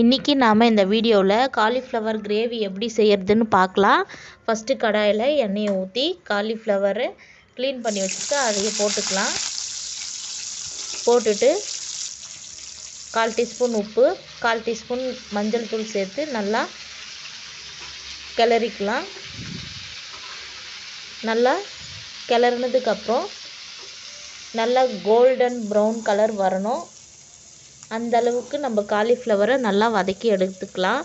இன்றைக்கி நாம் இந்த வீடியோவில் காலிஃப்ளவர் கிரேவி எப்படி செய்கிறதுன்னு பார்க்கலாம். ஃபஸ்ட்டு கடாயில் எண்ணெயை ஊற்றி காலிஃப்ளவரு க்ளீன் பண்ணி வச்சுட்டு அதையே போட்டுக்கலாம். போட்டுட்டு கால் டீஸ்பூன் உப்பு கால் டீஸ்பூன் மஞ்சள் தூள் சேர்த்து நல்லா கிளறிக்கலாம். நல்லா கிளறினதுக்கப்புறம் நல்லா கோல்டன் ப்ரௌன் கலர் வரணும். அந்த அளவுக்கு நம்ம காலிஃப்ளவரை நல்லா வதக்கி எடுத்துக்கலாம்.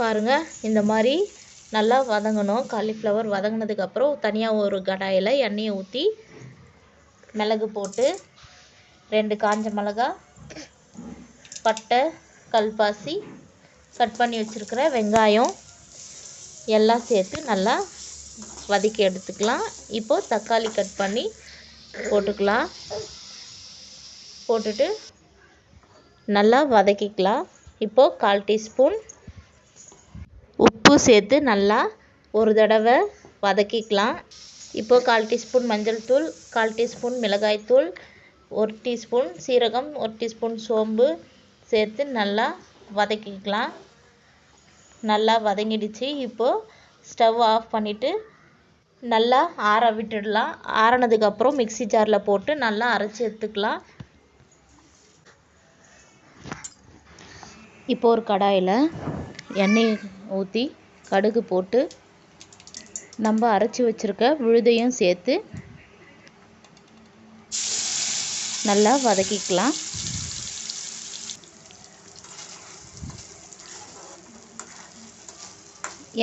பாருங்கள் இந்த மாதிரி நல்லா வதங்கணும். காலிஃப்ளவர் வதங்கினதுக்கப்புறம் தனியாக ஒரு கடாயில் எண்ணெயை ஊற்றி மிளகு போட்டு ரெண்டு காஞ்ச மிளகா பட்டை கல்பாசி கட் பண்ணி வச்சுருக்கிற வெங்காயம் எல்லாம் சேர்த்து நல்லா வதக்கி எடுத்துக்கலாம். இப்போது தக்காளி கட் பண்ணி போட்டுக்கலாம். போட்டுட்டு நல்லா வதக்கிக்கலாம். இப்போது கால் டீஸ்பூன் உப்பு சேர்த்து நல்லா ஒரு தடவை வதக்கிக்கலாம். இப்போது கால் டீஸ்பூன் மஞ்சள் தூள் கால் டீஸ்பூன் மிளகாய்த்தூள் ஒரு டீஸ்பூன் சீரகம் ஒரு டீஸ்பூன் சோம்பு சேர்த்து நல்லா வதக்கிக்கலாம். நல்லா வதங்கிடுச்சு. இப்போது ஸ்டவ் ஆஃப் பண்ணிவிட்டு நல்லா ஆற விட்டுடலாம். ஆறினதுக்கப்புறம் மிக்சி ஜாரில் போட்டு நல்லா அரைச்சி எடுத்துக்கலாம். இப்போ ஒரு கடாயில் எண்ணெய் ஊற்றி கடுகு போட்டு நம்ம அரைச்சி வச்சுருக்க விழுதையும் சேர்த்து நல்லா வதக்கிக்கலாம்.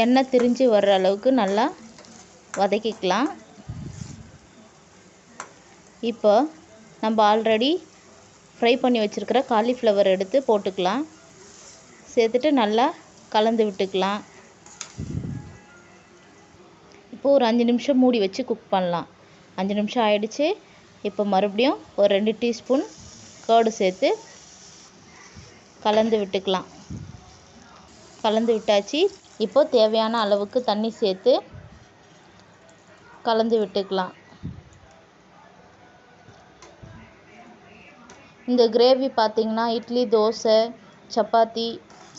எண்ணெய் திரிஞ்சு வர்ற அளவுக்கு நல்லா வதக்கிக்கலாம். இப்போ நம்ம ஆல்ரெடி ஃப்ரை பண்ணி வச்சுருக்கிற காலிஃப்ளவர் எடுத்து போட்டுக்கலாம். சேர்த்துட்டு நல்லா கலந்து விட்டுக்கலாம். இப்போ ஒரு அஞ்சு நிமிஷம் மூடி வச்சு குக் பண்ணலாம். அஞ்சு நிமிஷம் ஆயிடுச்சு. இப்போ மறுபடியும் ஒரு ரெண்டு டீஸ்பூன் கேர்டு சேர்த்து கலந்து விட்டுக்கலாம். கலந்து விட்டாச்சு. இப்போது தேவையான அளவுக்கு தண்ணி சேர்த்து கலந்து விட்டுக்கலாம். இந்த கிரேவி பார்த்திங்கன்னா இட்லி தோசை சப்பாத்தி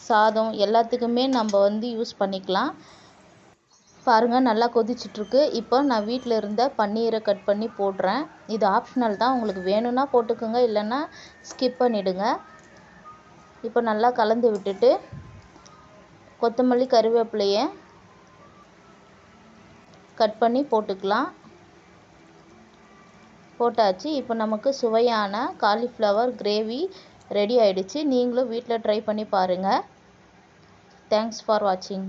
சாதம் எல்லாத்துக்குமே நம்ம வந்து யூஸ் பண்ணிக்கலாம். பாருங்கள் நல்லா கொதிச்சிட்ருக்கு. இப்போ நான் வீட்டில் இருந்த பன்னீரை கட் பண்ணி போடுறேன். இது ஆப்ஷனல் தான். உங்களுக்கு வேணும்னா போட்டுக்கோங்க இல்லைன்னா ஸ்கிப் பண்ணிவிடுங்க இப்போ நல்லா கலந்து விட்டுட்டு கொத்தமல்லி கருவேப்பிலையை கட் பண்ணி போட்டுக்கலாம். போட்டாச்சு. இப்போ நமக்கு சுவையான காலிஃப்ளவர் கிரேவி ரெடி ஆயிடுச்சு. நீங்களும் வீட்டில் ட்ரை பண்ணி பாருங்கள் தேங்க்ஸ் ஃபார் வாட்சிங்